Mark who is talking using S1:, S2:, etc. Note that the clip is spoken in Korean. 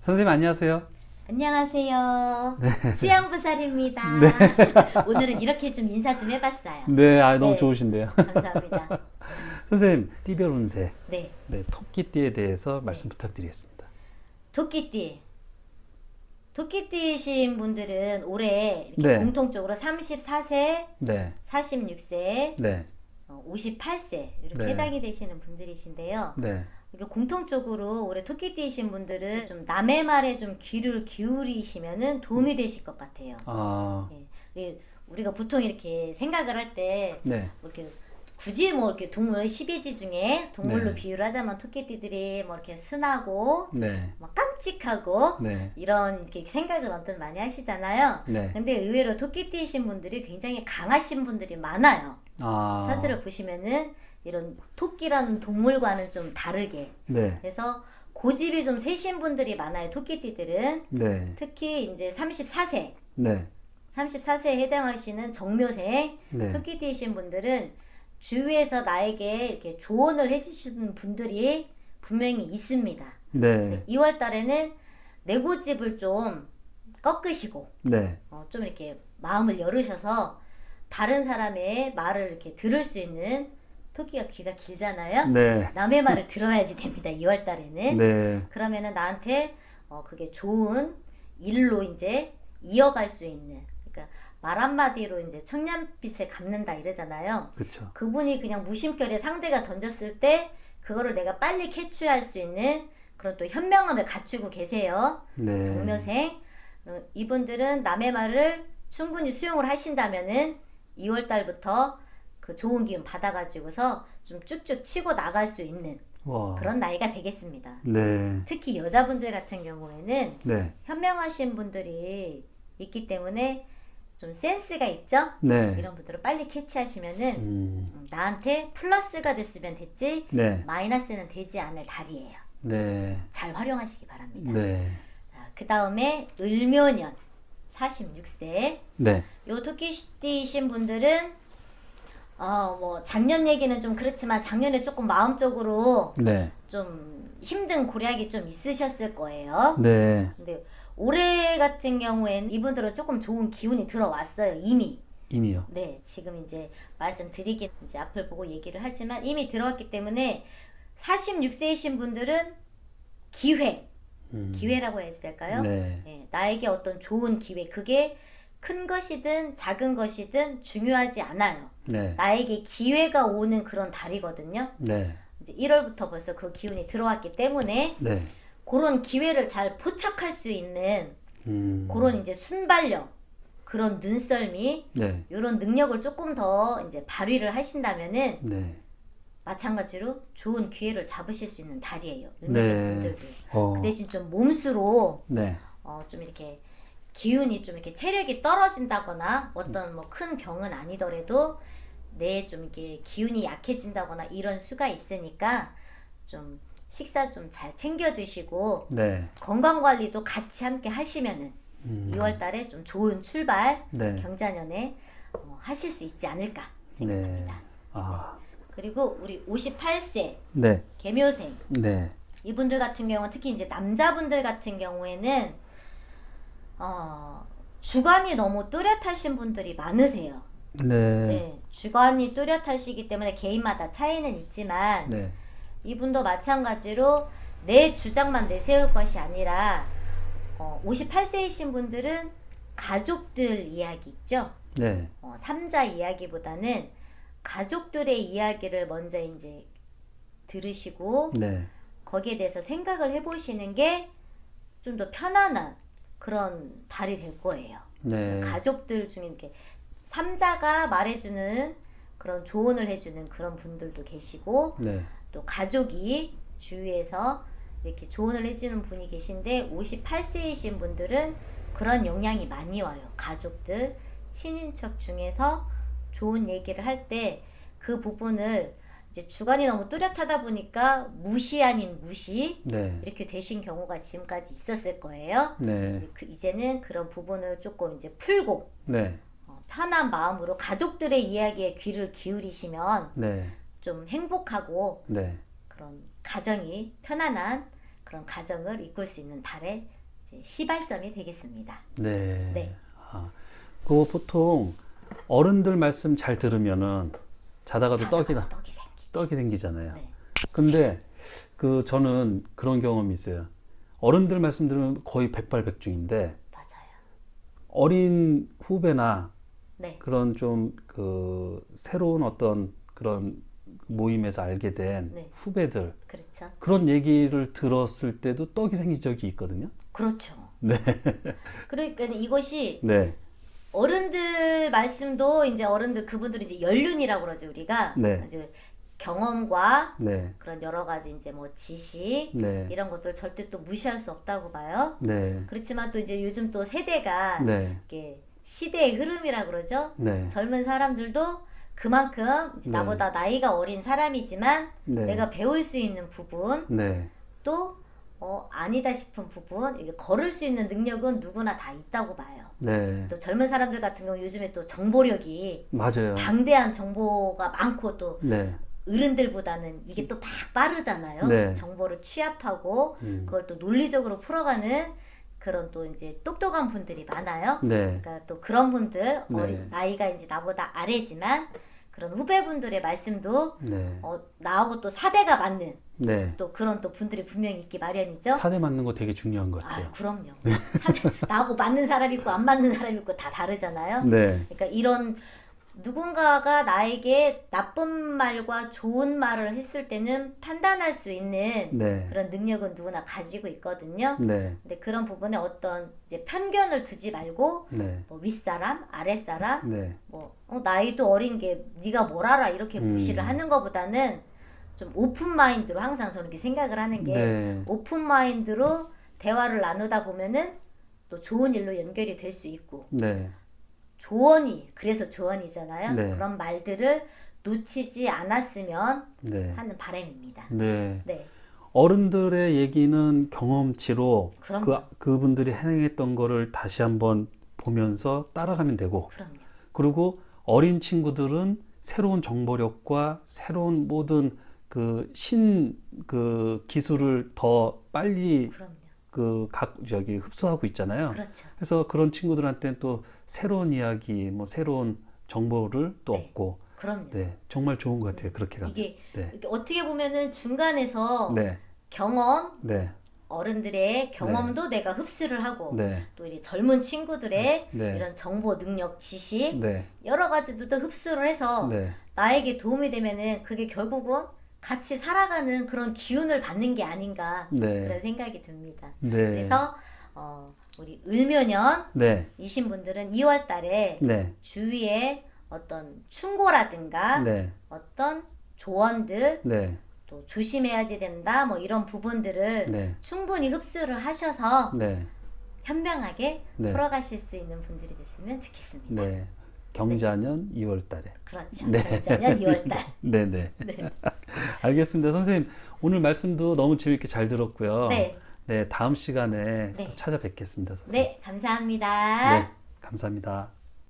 S1: 선생님 안녕하세요.
S2: 안녕하세요. 수양부살입니다. 오늘은 이렇게 좀 인사 좀 해봤어요.
S1: 네, 아 너무
S2: 네.
S1: 좋으신데요.
S2: 감사합니다.
S1: 선생님, 띠별 운세,
S2: 네,
S1: 네, 토끼띠에 대해서 말씀 부탁드리겠습니다.
S2: 토끼띠. 토끼띠이신 분들은 올해 이렇게
S1: 네.
S2: 공통적으로 34세,
S1: 네,
S2: 46세,
S1: 네,
S2: 어, 58세 이렇게
S1: 네.
S2: 해당이 되시는 분들이신데요.
S1: 네,
S2: 이게 공통적으로 올해 토끼띠이신 분들은 좀 남의 말에 좀 귀를 기울이시면은 도움이 되실 것 같아요.
S1: 아,
S2: 예. 우리- 우리가 보통 이렇게 생각을 할때
S1: 네,
S2: 이렇게 굳이 뭐 이렇게 동물 12지 중에 동물로
S1: 네.
S2: 비유를 하자면 토끼띠들이 뭐 이렇게 순하고
S1: 네,
S2: 막 깜찍하고
S1: 네,
S2: 이런 이렇게 생각을 어떤 많이 하시잖아요.
S1: 네.
S2: 근데 의외로 토끼띠이신 분들이 굉장히 강하신 분들이 많아요.
S1: 아,
S2: 사주를 보시면은 이런 토끼라는 동물과는 좀 다르게
S1: 네,
S2: 그래서 고집이 좀 세신 분들이 많아요. 토끼띠들은.
S1: 네,
S2: 특히 이제 34세.
S1: 네,
S2: 34세에 해당하시는 정묘생
S1: 네,
S2: 토끼띠이신 분들은 주위에서 나에게 이렇게 조언을 해주시는 분들이 분명히 있습니다.
S1: 네,
S2: 2월 달에는 내 고집을 좀 꺾으시고
S1: 네,
S2: 어, 좀 이렇게 마음을 열으셔서 다른 사람의 말을 이렇게 들을 수 있는 토끼가 귀가 길잖아요.
S1: 네,
S2: 남의 말을 들어야지 됩니다. 2월 달에는.
S1: 네,
S2: 그러면은 나한테 어, 그게 좋은 일로 이제 이어갈 수 있는 그러니까 말 한마디로 이제 청년빛을 갚는다 이러잖아요.
S1: 그렇죠.
S2: 그분이 그냥 무심결에 상대가 던졌을 때 그거를 내가 빨리 캐치할 수 있는 그런 또 현명함을 갖추고 계세요.
S1: 네,
S2: 정묘생 어, 이분들은 남의 말을 충분히 수용을 하신다면은 2월 달부터 그 좋은 기운 받아가지고서 좀 쭉쭉 치고 나갈 수 있는
S1: 와,
S2: 그런 나이가 되겠습니다.
S1: 네,
S2: 특히 여자분들 같은 경우에는
S1: 네,
S2: 현명하신 분들이 있기 때문에 좀 센스가 있죠?
S1: 네,
S2: 이런 분들을 빨리 캐치하시면은
S1: 음,
S2: 음, 나한테 플러스가 됐으면 됐지
S1: 네,
S2: 마이너스는 되지 않을 달이에요.
S1: 네,
S2: 잘 활용하시기 바랍니다.
S1: 네,
S2: 그 다음에 을묘년 46세.
S1: 네,
S2: 요 토끼띠이신 분들은 어 뭐 작년 얘기는 좀 그렇지만 작년에 조금 마음적으로
S1: 네,
S2: 좀 힘든 고략이 좀 있으셨을 거예요.
S1: 네,
S2: 근데 올해 같은 경우에는 이분들은 조금 좋은 기운이 들어왔어요 이미.
S1: 이미요.
S2: 네, 지금 이제 말씀드리긴 이제 앞을 보고 얘기를 하지만 이미 들어왔기 때문에 46세이신 분들은 기회,
S1: 음,
S2: 기회라고 해야 될까요?
S1: 네,
S2: 네, 나에게 어떤 좋은 기회, 그게 큰 것이든 작은 것이든 중요하지 않아요.
S1: 네,
S2: 나에게 기회가 오는 그런 달이거든요.
S1: 네,
S2: 이제 1월부터 벌써 그 기운이 들어왔기 때문에
S1: 네,
S2: 그런 기회를 잘 포착할 수 있는
S1: 음,
S2: 그런 이제 순발력, 그런 눈썰미,
S1: 네,
S2: 이런 능력을 조금 더 이제 발휘를 하신다면은
S1: 네,
S2: 마찬가지로 좋은 기회를 잡으실 수 있는 달이에요.
S1: 네.
S2: 분들도.
S1: 어,
S2: 그 대신 좀 몸수로
S1: 네,
S2: 어, 좀 이렇게 기운이 좀 이렇게 체력이 떨어진다거나 어떤 뭐 큰 병은 아니더라도 내 좀 이렇게 기운이 약해진다거나 이런 수가 있으니까 좀 식사 좀 잘 챙겨 드시고
S1: 네,
S2: 건강 관리도 같이 함께 하시면은
S1: 음,
S2: 2월 달에 좀 좋은 출발
S1: 네,
S2: 경자년에 어, 하실 수 있지 않을까
S1: 네,
S2: 생각합니다.
S1: 아,
S2: 그리고 우리 58세
S1: 네,
S2: 개묘생.
S1: 네,
S2: 이분들 같은 경우는 특히 이제 남자분들 같은 경우에는 어, 주관이 너무 뚜렷하신 분들이 많으세요.
S1: 네,
S2: 네, 주관이 뚜렷하시기 때문에 개인마다 차이는 있지만
S1: 네,
S2: 이분도 마찬가지로 내 주장만 내세울 것이 아니라 어, 58세이신 분들은 가족들 이야기 있죠.
S1: 네,
S2: 어, 삼자 이야기보다는 가족들의 이야기를 먼저 이제 들으시고
S1: 네,
S2: 거기에 대해서 생각을 해보시는 게 좀 더 편안한 그런 달이 될 거예요.
S1: 네,
S2: 가족들 중에 이렇게 삼자가 말해주는 그런 조언을 해주는 그런 분들도 계시고
S1: 네,
S2: 또 가족이 주위에서 이렇게 조언을 해주는 분이 계신데 58세이신 분들은 그런 영향이 많이 와요. 가족들, 친인척 중에서 좋은 얘기를 할 때 그 부분을 이제 주관이 너무 뚜렷하다 보니까 무시 아닌 무시
S1: 네,
S2: 이렇게 되신 경우가 지금까지 있었을 거예요.
S1: 네,
S2: 그 이제 는 그런 부분을 조금 이제 풀고
S1: 네,
S2: 어, 편한 마음으로 가족들의 이야기에 귀를 기울이시면
S1: 네,
S2: 좀 행복하고
S1: 네,
S2: 그런 가정이 편안한 그런 가정을 이끌 수 있는 달의 이제 시발점이 되겠습니다.
S1: 네.
S2: 네.
S1: 아, 그거 보통 어른들 말씀 잘 들으면은 자다가도 떡이 나,
S2: 떡이.
S1: 떡이 생기잖아요.
S2: 네.
S1: 근데 그 저는 그런 경험이 있어요. 어른들 말씀 들으면 거의 백발백중인데
S2: 맞아요.
S1: 어린 후배나
S2: 네.
S1: 그런 좀 그 새로운 어떤 그런 모임에서 알게 된
S2: 네.
S1: 후배들
S2: 그렇죠.
S1: 그런 얘기를 들었을 때도 떡이 생긴 적이 있거든요.
S2: 그렇죠.
S1: 네.
S2: 그러니까 이것이
S1: 네.
S2: 어른들 말씀도 이제 어른들 그분들이 이제 연륜이라고 그러죠 우리가
S1: 네.
S2: 경험과
S1: 네.
S2: 그런 여러 가지 이제 뭐 지식
S1: 네.
S2: 이런 것들 절대 또 무시할 수 없다고 봐요.
S1: 네.
S2: 그렇지만 또 이제 요즘 또 세대가
S1: 네.
S2: 이게 시대의 흐름이라 그러죠.
S1: 네.
S2: 젊은 사람들도 그만큼 이제
S1: 네.
S2: 나보다 나이가 어린 사람이지만
S1: 네.
S2: 내가 배울 수 있는 부분
S1: 네.
S2: 또 어, 아니다 싶은 부분 이게 걸을 수 있는 능력은 누구나 다 있다고 봐요.
S1: 네.
S2: 또 젊은 사람들 같은 경우 요즘에 또 정보력이
S1: 맞아요.
S2: 방대한 정보가 많고 또
S1: 네.
S2: 어른들보다는 이게 또 막 빠르잖아요.
S1: 네.
S2: 정보를 취합하고
S1: 음.
S2: 그걸 또 논리적으로 풀어가는 그런 또 이제 똑똑한 분들이 많아요.
S1: 네.
S2: 그러니까 또 그런 분들
S1: 네.
S2: 어린 나이가 이제 나보다 아래지만 그런 후배분들의 말씀도
S1: 네.
S2: 어, 나하고 또 사대가 맞는
S1: 네.
S2: 또 그런 또 분들이 분명히 있기 마련이죠.
S1: 사대 맞는 거 되게 중요한 것
S2: 아,
S1: 같아요.
S2: 그럼요. 사대, 나하고 맞는 사람 있고 안 맞는 사람 있고 다 다르잖아요.
S1: 네.
S2: 그러니까 이런 누군가가 나에게 나쁜 말과 좋은 말을 했을 때는 판단할 수 있는
S1: 네.
S2: 그런 능력은 누구나 가지고 있거든요.
S1: 네.
S2: 근데 그런 부분에 어떤 이제 편견을 두지 말고
S1: 네.
S2: 뭐 윗사람, 아랫사람,
S1: 네.
S2: 뭐 어, 나이도 어린 게 네가 뭘 알아 이렇게
S1: 음.
S2: 무시를 하는 것보다는 좀 오픈 마인드로 항상 저는 이렇게 생각을 하는 게
S1: 네.
S2: 오픈 마인드로 대화를 나누다 보면은 또 좋은 일로 연결이 될 수 있고
S1: 네.
S2: 조언이 그래서 조언이잖아요.
S1: 네.
S2: 그런 말들을 놓치지 않았으면
S1: 네.
S2: 하는 바람입니다.
S1: 네.
S2: 네,
S1: 어른들의 얘기는 경험치로
S2: 그럼요.
S1: 그 그분들이 행했던 거를 다시 한번 보면서 따라가면 되고
S2: 그럼요.
S1: 그리고 어린 친구들은 새로운 정보력과 새로운 모든 그 신그 기술을 더 빨리
S2: 그럼요.
S1: 그 각 저기 흡수하고 있잖아요.
S2: 그렇죠.
S1: 그래서 그런 친구들한테는 또 새로운 이야기, 뭐 새로운 정보를 또
S2: 네.
S1: 얻고,
S2: 그럼요.
S1: 네, 정말 좋은 것 같아요. 그렇게 가면.
S2: 이게
S1: 네,
S2: 이렇게 어떻게 보면은 중간에서
S1: 네,
S2: 경험
S1: 네,
S2: 어른들의 경험도 내가 흡수를 하고
S1: 네,
S2: 또 이 젊은 친구들의
S1: 네.
S2: 이런 정보 능력 지식
S1: 네,
S2: 여러 가지들도 흡수를 해서
S1: 네,
S2: 나에게 도움이 되면은 그게 결국은 같이 살아가는 그런 기운을 받는 게 아닌가
S1: 네.
S2: 그런 생각이 듭니다.
S1: 네,
S2: 그래서 어, 우리 을묘년
S1: 네,
S2: 이신 분들은 2월 달에
S1: 네,
S2: 주위에 어떤 충고라든가
S1: 네,
S2: 어떤 조언들
S1: 네,
S2: 또 조심해야지 된다 뭐 이런 부분들을
S1: 네,
S2: 충분히 흡수를 하셔서
S1: 네,
S2: 현명하게
S1: 네.
S2: 풀어가실 수 있는 분들이 됐으면 좋겠습니다.
S1: 네. 경자년 2월 달에.
S2: 그렇죠.
S1: 네.
S2: 경자년 2월 달.
S1: 네, 네.
S2: 네.
S1: 알겠습니다. 선생님, 오늘 말씀도 너무 재밌게 잘 들었고요.
S2: 네.
S1: 네, 다음 시간에
S2: 네.
S1: 또 찾아뵙겠습니다. 선생님.
S2: 네, 감사합니다.
S1: 네, 감사합니다.